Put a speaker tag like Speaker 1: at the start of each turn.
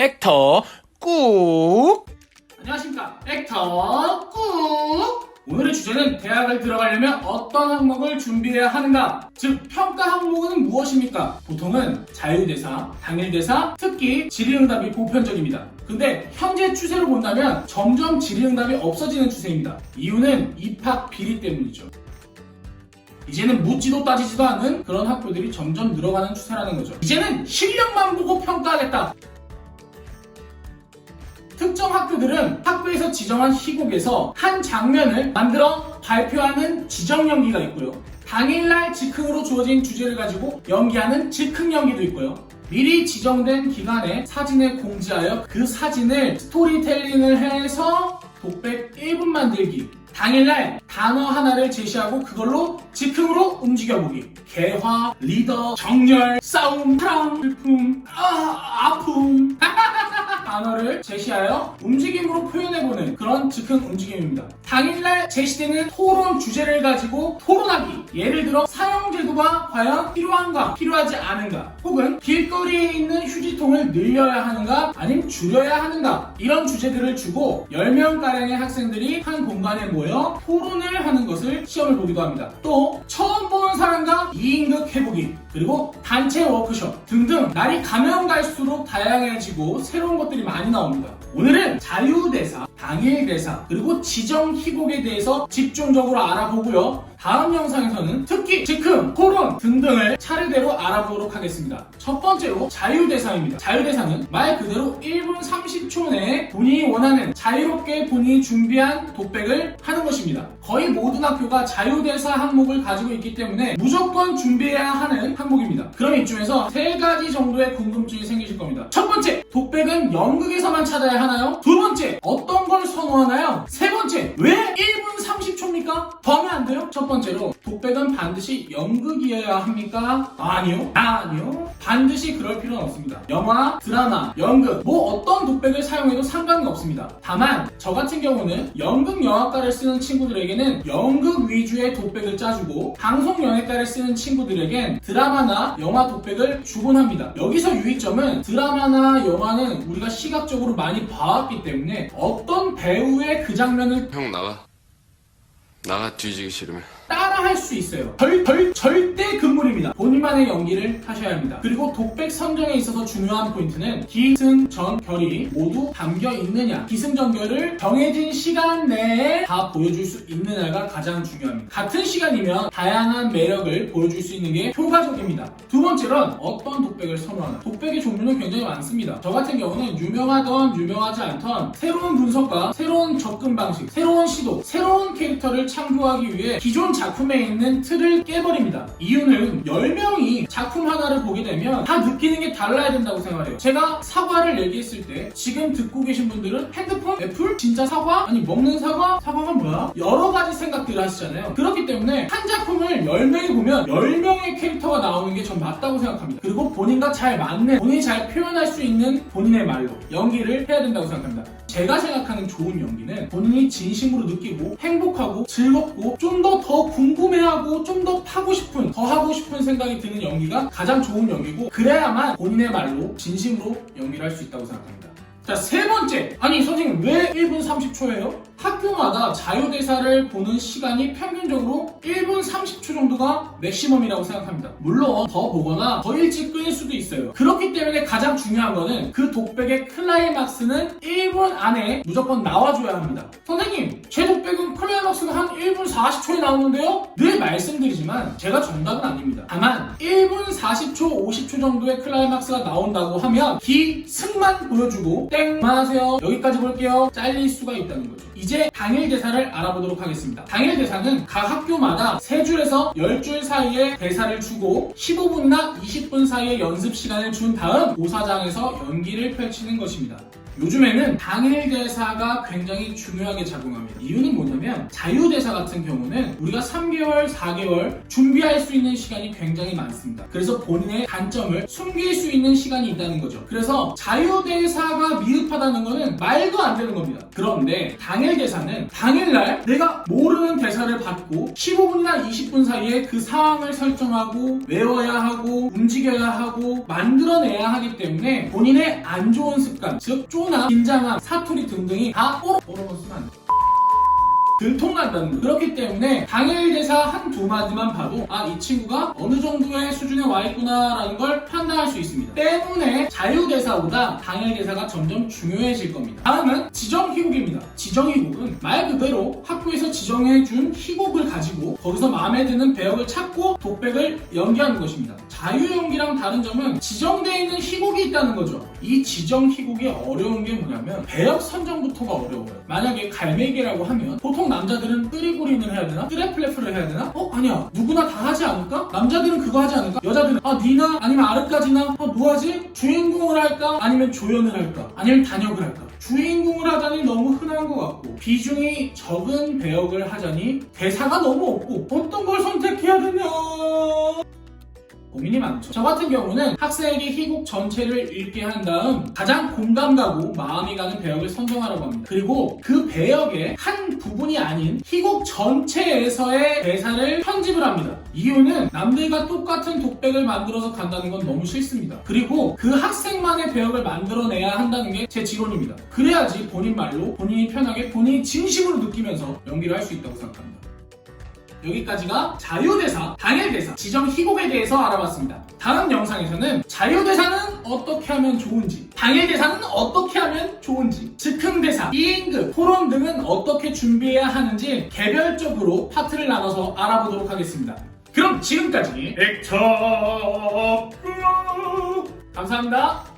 Speaker 1: 액터 꾹.
Speaker 2: 안녕하십니까. 액터 꾹. 오늘의 주제는 대학을 들어가려면 어떤 항목을 준비해야 하는가? 즉 평가 항목은 무엇입니까? 보통은 자유대사, 당일대사, 특기, 질의응답이 보편적입니다. 근데 현재 추세로 본다면 점점 질의응답이 없어지는 추세입니다. 이유는 입학 비리 때문이죠. 이제는 묻지도 따지지도 않는 그런 학교들이 점점 늘어가는 추세라는 거죠. 이제는 실력만 보고 평가하겠다 특정 학교들은 학교에서 지정한 희곡에서 한 장면을 만들어 발표하는 지정 연기가 있고요. 당일날 즉흥으로 주어진 주제를 가지고 연기하는 즉흥 연기도 있고요. 미리 지정된 기간에 사진을 공지하여 그 사진을 스토리텔링을 해서 독백 1분 만들기. 당일날 단어 하나를 제시하고 그걸로 즉흥으로 움직여보기. 개화, 리더, 정열, 싸움, 사랑, 슬픔, 아, 아픔. 단어를 제시하여 움직임으로 표현해보는 그런 즉흥 움직임입니다. 당일날 제시되는 토론 주제를 가지고 토론하기. 예를 들어 사용제도가 과연 필요한가, 필요하지 않은가, 혹은 길거리에 있는 휴지통을 늘려야 하는가, 아니면 줄여야 하는가 이런 주제들을 주고 10명가량의 학생들이 한 공간에 모여 토론을 하는 것을 시험을 보기도 합니다. 또 처음 보는 사람과 2인극 해보기, 그리고 단체 워크숍 등등 날이 가면 갈수록 다양해지고 새로운 것들이 많이 나옵니다. 오늘은 자유대사, 당일대사, 그리고 지정 희곡에 대해서 집중적으로 알아보고요. 다음 영상에서는 특기, 즉흥, 토론 등등을 차례대로 알아보도록 하겠습니다. 첫 번째로 자유대사입니다. 자유대사는 말 그대로 1분 30초 내에 본인이 원하는 자유롭게 본인이 준비한 독백을 하는 것입니다. 거의 모든 학교가 자유대사 항목을 가지고 있기 때문에 무조건 준비해야 하는 항목입니다. 그럼 이쯤에서 세 가지 정도의 궁금증이 생기실 겁니다. 첫 번째, 독백은 연극에서만 찾아야 하나요? 두 번째, 어떤 걸 선호하나요? 세 번째, 왜 1분 30초입니까? 더 하면 안 돼요? 첫 번째로, 독백은 반드시 연극이어야 합니까? 아니요. 아니요. 반드시 그럴 필요는 없습니다. 영화, 드라마, 연극, 뭐 어떤 독백을 사용해도 상관은 없습니다. 다만, 저 같은 경우는 연극 영화과를 쓰는 친구들에게는 연극 위주의 독백을 짜주고, 방송 연예과를 쓰는 친구들에겐 드라마나 영화 독백을 주곤 합니다. 여기서 유의점은 드라마나 영화는 우리가 시각적으로 많이 봐왔기 때문에 어떤 배우의 그 장면을
Speaker 3: 형 나가. 나가 뒤지기 싫으면.
Speaker 2: 따 라할 수 있어요. 절, 절, 절대 금물입니다. 본인만의 연기를 하셔야 합니다. 그리고 독백 선정에 있어서 중요한 포인트는 기승전결이 모두 담겨 있느냐. 기승전결을 정해진 시간 내에 다 보여줄 수 있느냐가 가장 중요합니다. 같은 시간이면 다양한 매력을 보여줄 수 있는 게 효과적입니다. 두 번째로는 어떤 독백을 선호하나. 독백의 종류는 굉장히 많습니다. 저 같은 경우는 유명하던 유명하지 않던 새로운 분석과 새로운 접근 방식, 새로운 시도, 새로운 캐릭터를 창조하기 위해 기존 작품에 있는 틀을 깨버립니다. 이유는 10명이 작품 하나를 보게 되면 다 느끼는 게 달라야 된다고 생각해요. 제가 사과를 얘기했을 때 지금 듣고 계신 분들은 핸드폰, 애플, 진짜 사과? 아니 먹는 사과? 사과가 뭐야? 여러 가지 생각들을 하시잖아요. 그렇기 때문에 한 작품을 10명이 보면 10명의 캐릭터가 나오는 게 전 맞다고 생각합니다. 그리고 본인과 잘 맞는, 본인이 잘 표현할 수 있는 본인의 말로 연기를 해야 된다고 생각합니다. 제가 생각하는 좋은 연기는 본인이 진심으로 느끼고 행복하고 즐겁고 좀 더 더 궁금해하고 좀 더 파고 싶은 더 하고 싶은 생각이 드는 연기가 가장 좋은 연기고 그래야만 본인의 말로 진심으로 연기를 할 수 있다고 생각합니다. 자, 세 번째. 아니, 선생님, 왜 1분 30초예요? 학교마다 자유대사를 보는 시간이 평균적으로 1분 30초 정도가 맥시멈이라고 생각합니다. 물론 더 보거나 더 일찍 끊을 수도 있어요. 그렇기 때문에 가장 중요한 거는 그 독백의 클라이막스는 1분 안에 무조건 나와줘야 합니다. 선생님, 제 독백 은 클라이막스가 한 1분 40초에 나오는데요? 늘 말씀드리지만 제가 정답은 아닙니다. 다만 1분 40초, 50초 정도의 클라이막스가 나온다고 하면 기승만 보여주고 땡! 그만하세요. 여기까지 볼게요. 잘릴 수가 있다는 거죠. 이제 당일 대사를 알아보도록 하겠습니다. 당일 대사는 각 학교마다 3줄에서 10줄 사이에 대사를 주고 15분이나 20분 사이에 연습 시간을 준 다음 고사장에서 연기를 펼치는 것입니다. 요즘에는 당일 대사가 굉장히 중요하게 작용합니다. 이유는 뭐냐면 자유대사 같은 경우는 우리가 3개월, 4개월 준비할 수 있는 시간이 굉장히 많습니다. 그래서 본인의 단점을 숨길 수 있는 시간이 있다는 거죠. 그래서 자유대사가 미흡하다는 거는 말도 안 되는 겁니다. 그런데 당일 대사는 당일날 내가 모르는 대사를 받고 15분이나 20분 사이에 그 상황을 설정하고 외워야 하고 움직여야 하고 만들어내야 하기 때문에 본인의 안 좋은 습관, 즉 쪼나, 긴장함, 사투리 등등이 다 뽀로 뽀로로 쓰면. 들통난다는 거. 그렇기 때문에 당일 대사 한 두 마디만 봐도 아 이 친구가 어느 정도의 수준에 와 있구나라는 걸 판단할 수 있습니다. 때문에 자유 대사보다 당일 대사가 점점 중요해질 겁니다. 다음은 지정 희곡입니다. 지정 희곡은 말 그대로 학교에서 지정해준 희곡을 가지고 거기서 마음에 드는 배역을 찾고 독백을 연기하는 것입니다. 자유 연기랑 다른 점은 지정되어 있는 희곡이 있다는 거죠. 이 지정 희곡이 어려운 게 뭐냐면 배역 선정부터가 어려워요. 만약에 갈매기라고 하면 보통 남자들은 뜨리고린을 해야 되나? 뜨레플레프를 해야 되나? 어? 아니야. 누구나 다 하지 않을까? 남자들은 그거 하지 않을까? 여자들은 아 니나? 아니면 아르까지나? 아 뭐하지? 주인공을 할까? 아니면 조연을 할까? 아니면 단역을 할까? 주인공을 하자니 너무 흔한 것 같고 비중이 적은 배역을 하자니 대사가 너무 없고 어떤 걸 선택해야 되냐 고민이 많죠. 저 같은 경우는 학생에게 희곡 전체를 읽게 한 다음 가장 공감 가고 마음이 가는 배역을 선정하라고 합니다. 그리고 그 배역의 한 부분이 아닌 희곡 전체에서의 대사를 편집을 합니다. 이유는 남들과 똑같은 독백을 만들어서 간다는 건 너무 싫습니다. 그리고 그 학생만의 배역을 만들어내야 한다는 게 제 지론입니다. 그래야지 본인 말로 본인이 편하게 본인이 진심으로 느끼면서 연기를 할 수 있다고 생각합니다. 여기까지가 자유대사, 당일대사, 지정 희곡에 대해서 알아봤습니다. 다음 영상에서는 자유대사는 어떻게 하면 좋은지, 당일대사는 어떻게 하면 좋은지, 즉흥대사, 2인극, 토론 등은 어떻게 준비해야 하는지 개별적으로 파트를 나눠서 알아보도록 하겠습니다. 그럼 지금까지
Speaker 1: 엑터
Speaker 2: 감사합니다.